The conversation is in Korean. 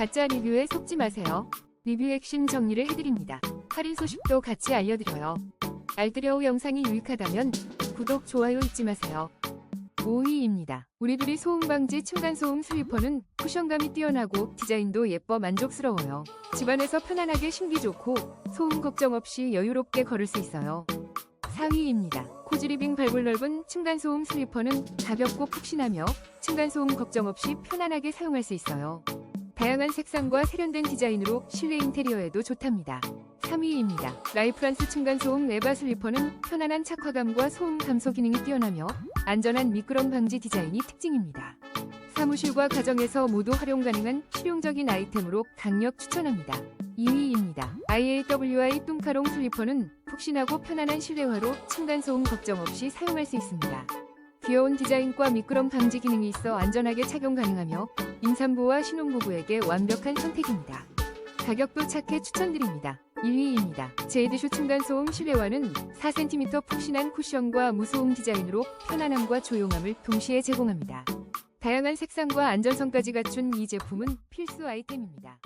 가짜 리뷰에 속지 마세요. 리뷰 핵심 정리를 해드립니다. 할인 소식도 같이 알려드려요. 알뜰여우 영상이 유익하다면 구독, 좋아요 잊지 마세요. 5위입니다. 우리들이 소음방지 층간소음 슬리퍼는 쿠션감이 뛰어나고 디자인도 예뻐 만족스러워요. 집안에서 편안하게 신기 좋고 소음 걱정 없이 여유롭게 걸을 수 있어요. 4위입니다. 코즈리빙 발굴 넓은 층간소음 슬리퍼는 가볍고 푹신하며 층간소음 걱정 없이 편안하게 사용할 수 있어요. 다양한 색상과 세련된 디자인으로 실내 인테리어에도 좋답니다. 3위입니다. 라이프란스 층간소음 레바 슬리퍼는 편안한 착화감과 소음 감소 기능이 뛰어나며 안전한 미끄럼 방지 디자인이 특징입니다. 사무실과 가정에서 모두 활용 가능한 실용적인 아이템으로 강력 추천합니다. 2위입니다. IAWI 뚱카롱 슬리퍼는 푹신하고 편안한 실내화로 층간소음 걱정 없이 사용할 수 있습니다. 귀여운 디자인과 미끄럼 방지 기능이 있어 안전하게 착용 가능하며 임산부와 신혼부부에게 완벽한 선택입니다. 가격도 착해 추천드립니다. 1위입니다. 제이드슈 층간 소음 실내화는 4cm 푹신한 쿠션과 무소음 디자인으로 편안함과 조용함을 동시에 제공합니다. 다양한 색상과 안전성까지 갖춘 이 제품은 필수 아이템입니다.